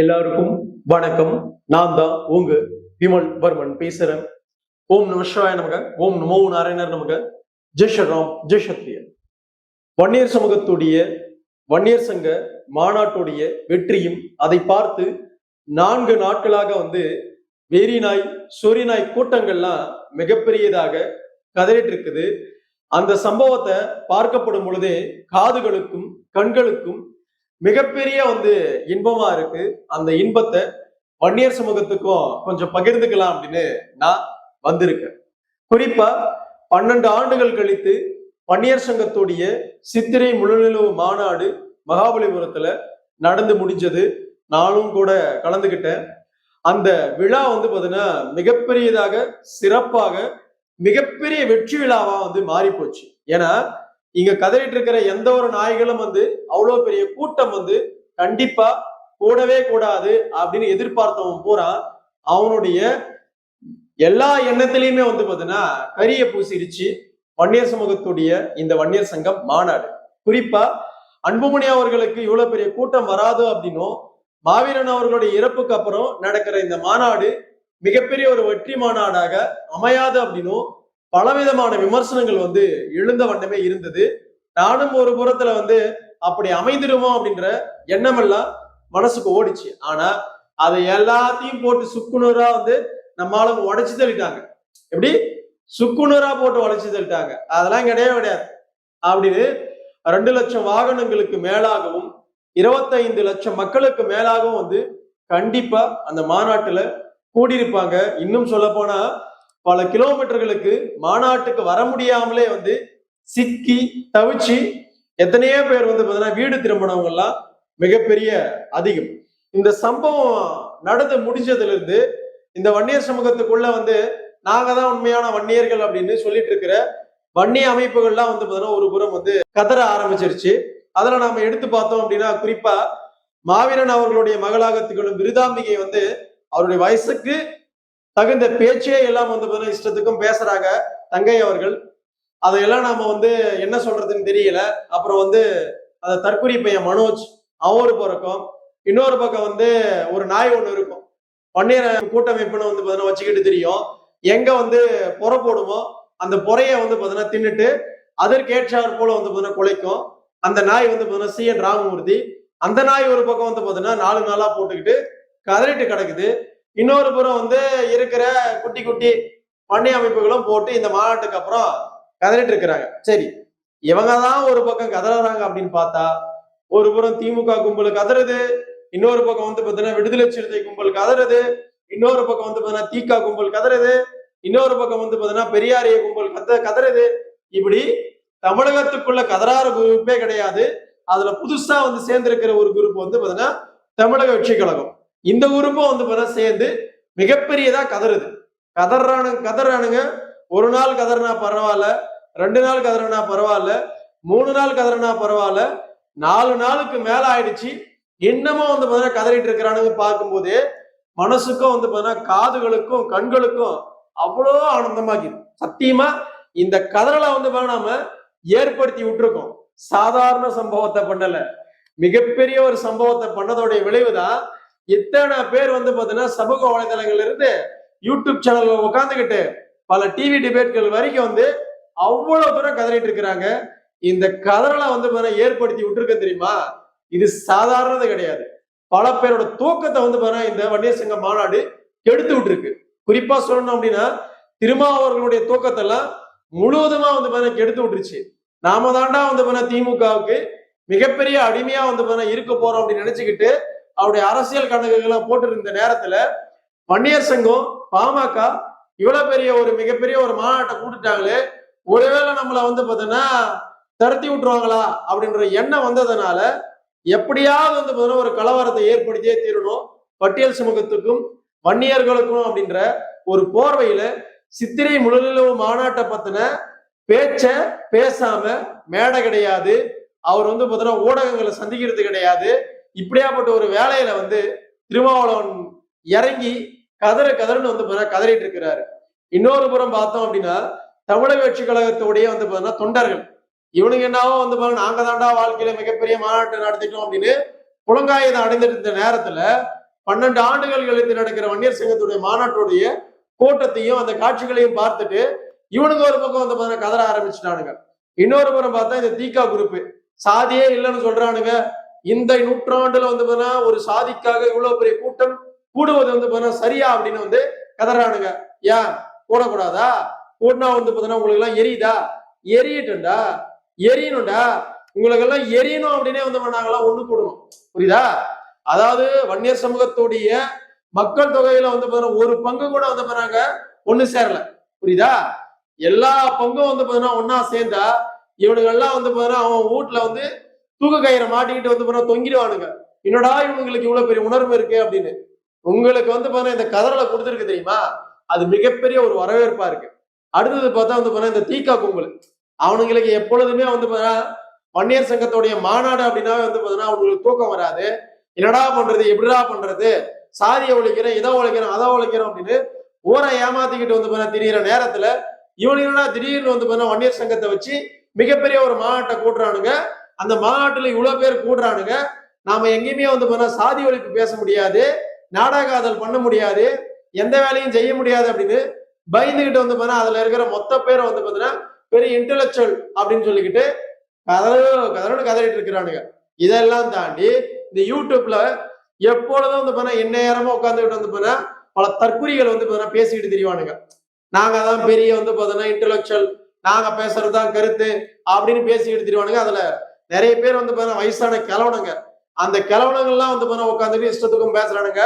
எல்லாருக்கும் வணக்கம். நான் தான் உங்க விமல் வர்மன் பேசுறேன். ஓம் நம நமக ஓம் நமோ நாராயணர் நமக. ஜெய் ஸ்ரீராம் ஜெய் சத்ரியன் வன்னியர் சமூகத்துடைய வன்னியர் சங்க மாநாட்டுடைய வெற்றியும் அதை பார்த்து நான்கு நாட்களாக வந்து வேரி நாய் சொறி நாய் கூட்டங்கள்லாம் மிகப்பெரியதாக கதறிட்டு இருக்குது அந்த சம்பவத்தை பார்க்கப்படும் பொழுதே காதுகளுக்கும் கண்களுக்கும் மிகப்பெரிய வந்து இன்பமா இருக்கு. அந்த இன்பத்தை வன்னியர் சமூகத்துக்கும் கொஞ்சம் பகிர்ந்துக்கலாம் அப்படின்னு நான் வந்திருக்கேன். குறிப்பா பன்னெண்டு ஆண்டுகள் கழித்து வன்னியர் சங்கத்துடைய சித்திரை முழுநிலவு மாநாடு மகாபலிபுரத்துல நடந்து முடிஞ்சது. நானும் கூட கலந்துகிட்டேன். அந்த விழா வந்து பார்த்தீங்கன்னா மிகப்பெரியதாக சிறப்பாக மிகப்பெரிய வெற்றி விழாவா வந்து மாறி போச்சு ஏன்னா இங்க கதறிட்டு இருக்கிற எந்த ஒரு நாய்களும் வந்து அவ்வளவு பெரிய கூட்டம் வந்து கண்டிப்பா கூடவே கூடாது அப்படின்னு எதிர்பார்த்தவன் பூரா அவனுடைய எல்லா எண்ணத்திலையுமே வந்து பார்த்தீங்கன்னா கரிய பூசிருச்சு வன்னியர் சமூகத்துடைய இந்த வன்னியர் சங்கம் மாநாடு. குறிப்பா அன்புமணி அவர்களுக்கு இவ்வளவு பெரிய கூட்டம் வராது அப்படின்னும் மாவீரன் அவர்களுடைய இறப்புக்கு அப்புறம் நடக்கிற இந்த மாநாடு மிகப்பெரிய ஒரு வெற்றி மாநாடாக அமையாது அப்படின்னும் பலவிதமான விமர்சனங்கள் வந்து எழுந்த வண்ணமே இருந்தது. நானும் ஒரு புறத்துல வந்து அப்படி அமைந்திருமோ அப்படின்ற எண்ணமெல்லாம் மனசுக்கு ஓடிச்சு. ஆனா அதை எல்லாத்தையும் போட்டு சுக்குநூறா வந்து நம்மால உடைச்சு தள்ளிட்டாங்க. எப்படி? சுக்குநூறா போட்டு உடைச்சு தள்ளிட்டாங்க. அதெல்லாம் கிடையவே கிடையாது. அப்படின்னு ரெண்டு லட்சம் வாகனங்களுக்கு மேலாகவும் இருபத்தைந்து லட்சம் மக்களுக்கு மேலாகவும் வந்து கண்டிப்பா அந்த மாநாட்டுல கூடியிருப்பாங்க. இன்னும் சொல்ல போனா பல கிலோமீட்டர்களுக்கு மாநாட்டுக்கு வர முடியாமலே வந்து சிக்கி தவிச்சு எத்தனையோ பேர் வந்து பார்த்தீங்கன்னா வீடு திரும்பினவங்கெல்லாம் மிகப்பெரிய அதிகம். இந்த சம்பவம் நடந்து முடிஞ்சதுலேருந்து இந்த வன்னியர் சமூகத்துக்குள்ள வந்து நாங்க தான் உண்மையான வன்னியர்கள் அப்படின்னு சொல்லிட்டு இருக்கிற வன்னிய அமைப்புகள்லாம் வந்து பார்த்தீங்கன்னா ஒரு புறம் வந்து கதற ஆரம்பிச்சிருச்சு. அதில் நாம எடுத்து பார்த்தோம் அப்படின்னா குறிப்பா மாவீரன் அவர்களுடைய மகளாக திகழும் விருதாம்பிகை வந்து அவருடைய வயசுக்கு தகுந்த பேச்சே எல்லாம் வந்து பார்த்தீங்கன்னா இஷ்டத்துக்கும் பேசுறாங்க தங்கை அவர்கள். அதையெல்லாம் நாம வந்து என்ன சொல்றதுன்னு தெரியல. அப்புறம் வந்து அந்த தற்கொலை பையன் மனோஜ் அவன் ஒரு இன்னொரு பக்கம் வந்து ஒரு நாய் ஒண்ணு இருக்கும். பன்னீர் கூட்டமைப்புன்னு வந்து பார்த்தீங்கன்னா வச்சுக்கிட்டு தெரியும். எங்க வந்து புற போடுமோ அந்த புறைய வந்து பார்த்தீங்கன்னா தின்னுட்டு அதற்கேற்றாற் போல வந்து பார்த்தீங்கன்னா குலைக்கும். அந்த நாய் வந்து பார்த்தீங்கன்னா சி என் ராமமூர்த்தி. அந்த நாய் ஒரு பக்கம் வந்து பார்த்தீங்கன்னா நாலு நாளா போட்டுக்கிட்டு கதறிட்டு கிடக்குது. இன்னொரு புறம் வந்து இருக்கிற குட்டி குட்டி பண்ணை அமைப்புகளும் போட்டு இந்த மாநாட்டுக்கு அப்புறம் கதறிட்டு இருக்கிறாங்க. சரி இவங்க தான் ஒரு பக்கம் கதறாங்க அப்படின்னு பார்த்தா ஒரு புறம் திமுக கும்பல் கதறுது இன்னொரு பக்கம் வந்து பார்த்தீங்கன்னா விடுதலை சிறுத்தை கும்பல் கதறுது இன்னொரு பக்கம் வந்து பார்த்தீங்கன்னா தீகா கும்பல் கதறுது இன்னொரு பக்கம் வந்து பார்த்தீங்கன்னா பெரியாரிய கும்பல் கத கதறுது. இப்படி தமிழகத்துக்குள்ள கதறாறு குரூப்பே கிடையாது. அதுல புதுசா வந்து சேர்ந்திருக்கிற ஒரு குரூப் வந்து பார்த்தீங்கன்னா தமிழக வெற்றி கழகம். இந்த உறுப்பும் வந்து பார்த்தா சேர்ந்து மிகப்பெரியதா கதறுது. கதறானுங்க கதறானுங்க. ஒரு நாள் கதறினா பரவாயில்ல ரெண்டு நாள் கதறினா பரவாயில்ல மூணு நாள் கதறினா பரவாயில்ல நாலு நாளுக்கு மேல ஆயிடுச்சு. இன்னமும் வந்து பார்த்தீங்கன்னா கதறிட்டு இருக்கிறானுங்க பார்க்கும்போதே மனசுக்கும் வந்து பார்த்தீங்கன்னா காதுகளுக்கும் கண்களுக்கும் அவ்வளோ ஆனந்தமாக்கிது சத்தியமா இந்த கதறலை வந்து நாம ஏற்படுத்தி விட்டுருக்கோம். சாதாரண சம்பவத்தை பண்ணல. மிகப்பெரிய ஒரு சம்பவத்தை பண்ணதோடைய விளைவுதான் இத்தனை பேர் வந்து பாத்தீங்கன்னா சமூக வலைதளங்கள்ல இருந்து யூடியூப் சேனல்ல உட்காந்துக்கிட்டு பல டிவி டிபேட்கள் வரைக்கும் வந்து அவ்வளவு தூரம் கதறிட்டு இருக்கிறாங்க. இந்த கதறலை வந்து பாத்தீங்கன்னா ஏற்படுத்தி விட்டுருக்க தெரியுமா? இது சாதாரணது கிடையாது. பல பேரோட தூக்கத்தை வந்து பாத்தீங்கன்னா இந்த வன்னியர் சங்க மாநாடு கெடுத்து விட்டுருக்கு. குறிப்பா சொல்லணும் அப்படின்னா திருமாவர்களுடைய தூக்கத்தெல்லாம் முழுவதுமா வந்து பாத்தீங்கன்னா கெடுத்து விட்டுருச்சு. நாம தாண்டா வந்து பாத்தீங்கன்னா திமுகவுக்கு மிகப்பெரிய அடிமையா வந்து பாத்தீங்கன்னா இருக்க போறோம் அப்படின்னு நினைச்சுக்கிட்டு அவருடைய அரசியல் கணக்குகளை போட்டிருந்த நேரத்துல வன்னியர் சங்கம் பாமக இவ்வளவு பெரிய ஒரு மிகப்பெரிய ஒரு மாநாட்டை கூட்டுட்டாங்களே ஒருவேளை நம்மள வந்து பாத்தீங்கன்னா தரத்தி விட்டுருவாங்களா அப்படின்ற எண்ணம் வந்ததுனால எப்படியாவது வந்து பாத்தீங்கன்னா ஒரு கலவரத்தை ஏற்படுத்தியே தீரணும். பட்டியல் சமூகத்துக்கும் வன்னியர்களுக்கும் அப்படின்ற ஒரு போர்வையில சித்திரை முழுநிலவு மாநாட்டை பத்தின பேச்ச பேசாம மேடை கிடையாது. அவர் வந்து பாத்தீங்கன்னா ஊடகங்களை சந்திக்கிறது கிடையாது. இப்படியாப்பட்ட ஒரு வேலையில வந்து திருமாவளவன் இறங்கி கதற கதறன்னு வந்து பாத்தீங்கன்னா கதறிட்டு இருக்கிறாரு. இன்னொரு புறம் பார்த்தோம் அப்படின்னா தமிழக வெற்றி கழகத்தோடைய வந்து பாத்தீங்கன்னா தொண்டர்கள். இவனுங்க என்னவோ வந்து பாருங்க நாங்க தாண்டா வாழ்க்கையில மிகப்பெரிய மாநாட்டு நடத்திட்டோம் அப்படின்னு புலங்காயுதம் அடைந்துட்டு இருந்த நேரத்துல பன்னெண்டு ஆண்டுகள் கழித்து நடக்கிற வன்னியர் சங்கத்துடைய மாநாட்டுடைய கூட்டத்தையும் அந்த காட்சிகளையும் பார்த்துட்டு இவனுங்க ஒரு பக்கம் வந்து பாருங்க கதற ஆரம்பிச்சுட்டானுங்க. இன்னொரு புறம் பார்த்தா இந்த தீகா குரூப் சாதியே இல்லைன்னு சொல்றானுங்க. இந்த நூற்றாண்டுல வந்து பார்த்தீங்கன்னா ஒரு சாதிக்காக இவ்வளவு பெரிய கூட்டம் கூடுவது வந்து பார்த்தா சரியா அப்படின்னு வந்து கதறானுங்க. ஏன்? கூடக்கூடாதா கூட்டினா வந்து பார்த்தீங்கன்னா உங்களுக்கு எல்லாம் எரியுதா? எரியட்டும்டா. எரியணும்டா. உங்களுக்கு எல்லாம் எரியணும் அப்படின்னே வந்து நாங்கெல்லாம் ஒண்ணு கூடணும் புரியுதா? அதாவது வன்னியர் சமூகத்துடைய மக்கள் தொகையில வந்து பாத்தீங்கன்னா ஒரு பங்கு கூட வந்து பாருங்க ஒண்ணு சேரல. புரியுதா? எல்லா பங்கும் வந்து பாத்தீங்கன்னா ஒன்னா சேர்ந்தா இவனுக்கெல்லாம் வந்து பாத்தீங்கன்னா அவன் வீட்டுல வந்து தூக்க கயிறை மாட்டிக்கிட்டு வந்து போனா தொங்கிடுவானுங்க. என்னடா இவங்களுக்கு இவ்வளவு பெரிய உணர்வு இருக்கு அப்படின்னு. உங்களுக்கு வந்து பாத்தீங்கன்னா இந்த கதறலை கொடுத்துருக்கு தெரியுமா? அது மிகப்பெரிய ஒரு வரவேற்பா இருக்கு. அடுத்தது பார்த்தா வந்து பாத்தீங்கன்னா இந்த தீக்கா கும்பல். அவனுங்களுக்கு எப்பொழுதுமே வந்து பாத்தீங்கன்னா வன்னியர் சங்கத்துடைய மாநாடு அப்படின்னாவே வந்து பாத்தீங்கன்னா அவங்களுக்கு தூக்கம் வராது. என்னடா பண்றது எப்படிடா பண்றது? சாதியை ஒழிக்கிறேன் இதை ஒழிக்கிறேன் அதை ஒழிக்கிறோம் அப்படின்னு ஊரை ஏமாத்திக்கிட்டு வந்து பாத்தீங்கன்னா திரியிற நேரத்துல இவனுங்க என்னடா திடீர்னு வந்து பாத்தீங்கன்னா வன்னியர் சங்கத்தை வச்சு மிகப்பெரிய ஒரு மாநாட்டை கூட்டுறானுங்க. அந்த மாநாட்டுல இவ்வளவு பேர் கூடுறானுங்க. நாம எங்கேயுமே வந்து போனா சாதி ஒழிப்பு பேச முடியாது. நாடகாதல் பண்ண முடியாது. எந்த வேலையும் செய்ய முடியாது அப்படின்னு பயந்துகிட்டு வந்து பாத்தீங்கன்னா அதுல இருக்கிற மொத்த பேரை வந்து பாத்தீங்கன்னா பெரிய இன்டலெக்சுவல் அப்படின்னு சொல்லிக்கிட்டு கதறு கதறன்னு கதறிட்டு இருக்கிறானுங்க. இதெல்லாம் தாண்டி இந்த யூடியூப்ல எப்பொழுதும் வந்து பாத்தீங்கன்னா எந்நேரமா உட்காந்துக்கிட்டு வந்து பாத்தீங்கன்னா பல தற்குறிகள் வந்து பாத்தீங்கன்னா பேசிக்கிட்டு தெரியவானுங்க நாங்க தான் பெரிய வந்து பாத்தீங்கன்னா இன்டெலெக்சுவல் நாங்க பேசுறதுதான் கருத்து அப்படின்னு பேசிக்கிட்டு தெரியவானுங்க அதுல நிறைய பேர் வந்து பாத்தீங்கன்னா வயசான கிழவனுங்க. அந்த கிழவனுங்கள்லாம் வந்து பாத்தீங்கன்னா உட்காந்துட்டு இஷ்டத்துக்கும் பேசுறானுங்க.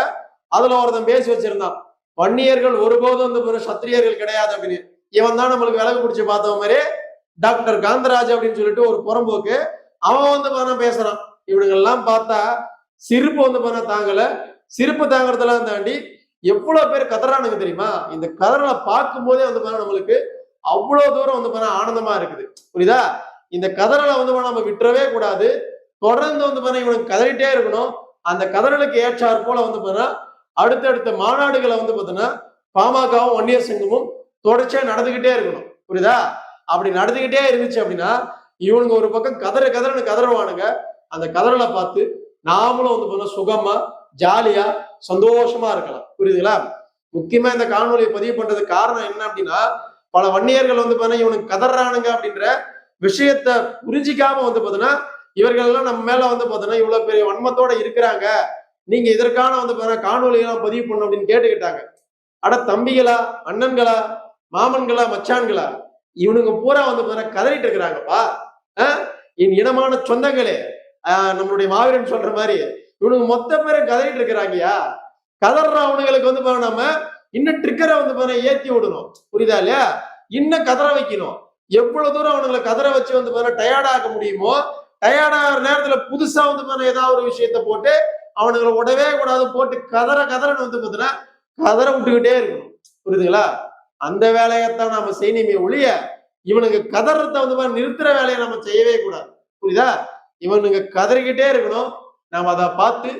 அதுல ஒருத்தன் பேசி வச்சிருந்தான். வன்னியர்கள் ஒருபோதும் வந்து சத்திரியர்கள் கிடையாது அப்படின்னு. இவன் தான் நம்மளுக்கு விலகு பிடிச்சி பார்த்த மாதிரி டாக்டர் காந்தராஜ் அப்படின்னு சொல்லிட்டு ஒரு புறம்போக்கு அவன் வந்து பாத்தீங்கன்னா பேசுறான். இவனுங்கெல்லாம் பார்த்தா சிரிப்பு வந்து பண்ண தாங்கல. சிரிப்பு தாங்கறதெல்லாம் தாண்டி எவ்வளவு பேர் கதறானுங்க தெரியுமா? இந்த கதறலை பார்க்கும் போதே வந்து பாருங்க நம்மளுக்கு அவ்வளவு தூரம் வந்து பாருங்க ஆனந்தமா இருக்குது. புரியுதா? இந்த கதறலை வந்து நம்ம விட்டுறவே கூடாது. தொடர்ந்து வந்து பாருங்க இவனுக்கு கதறிட்டே இருக்கணும். அந்த கதறலுக்கு ஏற்றாற் போல வந்து பாத்தீங்கன்னா அடுத்தடுத்த மாநாடுகளை வந்து பாத்தீங்கன்னா பாமகவும் வன்னியர் சங்கமும் தொடர்ச்சியா நடந்துகிட்டே இருக்கணும். புரியுதா? அப்படி நடந்துகிட்டே இருந்துச்சு அப்படின்னா இவனுங்க ஒரு பக்கம் கதற கதறன்னு கதறுவானுங்க. அந்த கதறலை பார்த்து நாமளும் வந்து பாத்தீங்கன்னா சுகமா ஜாலியா சந்தோஷமா இருக்கலாம். புரியுதுங்களா? முக்கியமா இந்த காணொலியை பதிவு பண்றதுக்கு காரணம் என்ன அப்படின்னா பல வன்னியர்கள் வந்து பாத்தீங்கன்னா இவனுக்கு கதறானுங்க அப்படின்ற விஷயத்த புரிஞ்சிக்காம வந்து பாத்தீங்கன்னா இவர்கள் எல்லாம் நம்ம மேல வந்து பாத்தீங்கன்னா இவ்வளவு பெரிய வன்மத்தோட இருக்கிறாங்க. நீங்க இதற்கான வந்து பாத்தீங்கன்னா காணொலியெல்லாம் பதிவு பண்ணும் அப்படின்னு கேட்டுக்கிட்டாங்க. அட தம்பிகளா அண்ணன்களா மாமன்களா மச்சான்களா இவனுங்க பூரா வந்து பாத்தீங்கன்னா கதறிட்டு இருக்கிறாங்கப்பா. என் இனமான சொந்தங்களே. ஆஹ் நம்மளுடைய மாவீரன் சொல்ற மாதிரி இவனுக்கு மொத்த பேரும் கதறிட்டு இருக்கிறாங்கயா கதற அவனுங்களுக்கு வந்து பாரு நம்ம இன்னும் ட்ரிக்கரை வந்து பாருங்க ஏத்தி விடணும். புரியுதா இல்லையா? இன்னும் கதற வைக்கணும். எவ்வளவு தூரம் அவனுங்களை கதற வச்சு வந்து பாருங்க டயர்ட் ஆக்க முடியுமோ டயர்ட் ஆகிற நேரத்துல புதுசா வந்து ஏதாவது ஒரு விஷயத்த போட்டு அவனுங்களை உடவே கூடாது போட்டு கதற கதறன்னு வந்து பாத்தீங்கன்னா கதற விட்டுக்கிட்டே இருக்கணும். புரியுதுங்களா? அந்த வேலையைத்தான் நாம செய்யணுமே ஒழிய இவனுக்கு கதறத்தை வந்து பாருங்க நிறுத்துற வேலையை நம்ம செய்யவே கூடாது. புரியுதா? இவனுங்க கதறிக்கிட்டே இருக்கணும். நாம அதை பார்த்து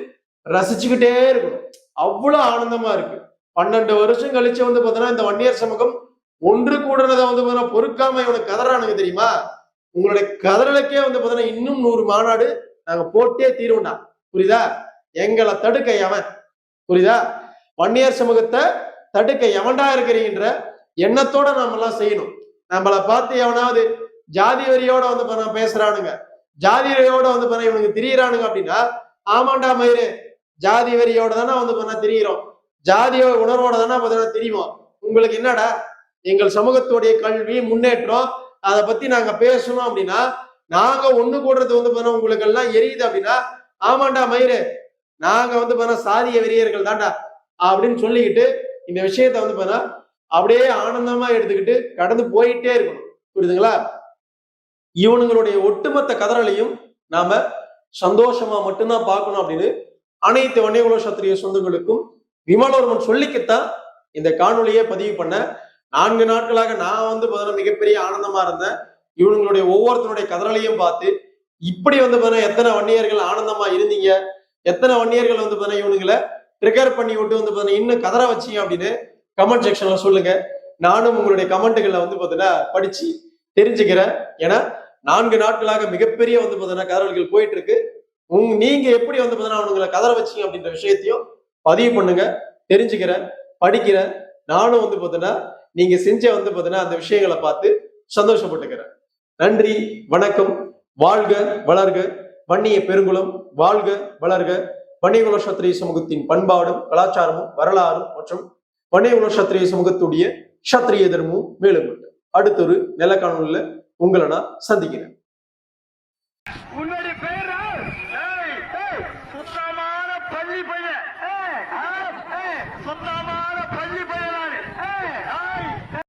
ரசிச்சுக்கிட்டே இருக்கணும். அவ்வளவு ஆனந்தமா இருக்கு. பன்னெண்டு வருஷம் கழிச்சு வந்து பாத்தீங்கன்னா இந்த வன்னியர் சமூகம் ஒன்று கூடுறதை வந்து பார்த்தீங்கன்னா பொறுக்காம இவனுக்கு கதறானுங்க தெரியுமா? உங்களுடைய கதறலுக்கே வந்து பார்த்தீங்கன்னா இன்னும் நூறு மாநாடு நாங்க போட்டே தீருவோம்டா. புரியுதா? எங்களை தடுக்க எவன்? புரியுதா? வன்னியர் சமூகத்தை தடுக்க எவன்டா இருக்கிறீங்கன்ற எண்ணத்தோட நாம எல்லாம் செய்யணும். நம்மளை பார்த்து எவனாவது ஜாதி வரியோட வந்து பண்ண பேசுறானுங்க. ஜாதி வரியோட வந்து பண்ண இவனுக்கு திரியறானுங்க அப்படின்னா ஆமாண்டா மயிறு. ஜாதி வரியோட தானே வந்து பண்ண திரியிறோம். ஜாதி உணர்வோட தானே பார்த்தீங்கன்னா தெரியும் உங்களுக்கு என்னடா? எங்கள் சமூகத்துடைய கல்வி முன்னேற்றம் அதை பத்தி நாங்க பேசணும் அப்படின்னா நாங்க ஒண்ணு கூடுறது வந்து பண்ண உங்களுக்கு எல்லாம் எரியுது அப்படின்னா ஆமாண்டா மயிறு நாங்க வந்து பண்ண சாதிய வெறியர்கள் தாண்டா அப்படின்னு சொல்லிக்கிட்டு இந்த விஷயத்த வந்து பண்ண அப்படியே ஆனந்தமா எடுத்துக்கிட்டு கடந்து போயிட்டே இருக்கணும். புரியுதுங்களா? இவனுங்களுடைய ஒட்டுமொத்த கதறலையும் நாம சந்தோஷமா மட்டும்தான் பார்க்கணும் அப்படின்னு அனைத்து வன்னியகுல சத்திரிய சொந்தங்களுக்கும் விமலவர்மன் சொல்லிக்கத்தான் இந்த காணொலியை பதிவு பண்ண நான்கு நாட்களாக நான் வந்து பார்த்தீங்கன்னா மிகப்பெரிய ஆனந்தமா இருந்தேன். இவனுங்களுடைய ஒவ்வொருத்தனுடைய கதறலையும் பார்த்து இப்படி வந்து பார்த்தீங்கன்னா எத்தனை வன்னியர்கள் ஆனந்தமா இருந்தீங்க? எத்தனை வன்னியர்கள் வந்து பார்த்தீங்கன்னா இவனுங்களை ட்ரிகர் பண்ணி விட்டு வந்து பார்த்தீங்கன்னா இன்னும் கதற வச்சீங்க அப்படின்னு கமெண்ட் செக்ஷன்ல சொல்லுங்க. நானும் உங்களுடைய கமெண்ட்டுகளை வந்து பார்த்தீங்கன்னா படிச்சு தெரிஞ்சுக்கிறேன். ஏன்னா நான்கு நாட்களாக மிகப்பெரிய வந்து பார்த்தீங்கன்னா கதறல்கள் போயிட்டு இருக்கு உங்க நீங்க எப்படி வந்து பார்த்தீங்கன்னா அவனுங்களை கதற வச்சீங்க அப்படின்ற விஷயத்தையும் பதிவு பண்ணுங்க தெரிஞ்சுக்கிறேன் படிக்கிறேன். நானும் வந்து பார்த்தீங்கன்னா நீங்க செஞ்ச வந்து பார்த்தீங்கன்னா அந்த விஷயங்களை பார்த்து சந்தோஷப்பட்டுக்கிறேன். நன்றி வணக்கம் வாழ்க வளர்க வன்னிய பெருங்குளம் வாழ்க வளர்க. வன்னியகுல சத்திரிய சமூகத்தின் பண்பாடும் கலாச்சாரமும் வரலாறும் மற்றும் வன்னியகுல சத்திரிய சமூகத்துடைய சத்திரிய தர்மமும் மேலும் அடுத்தொரு நிலக்காணொலியில உங்களை நான் சந்திக்கிறேன்.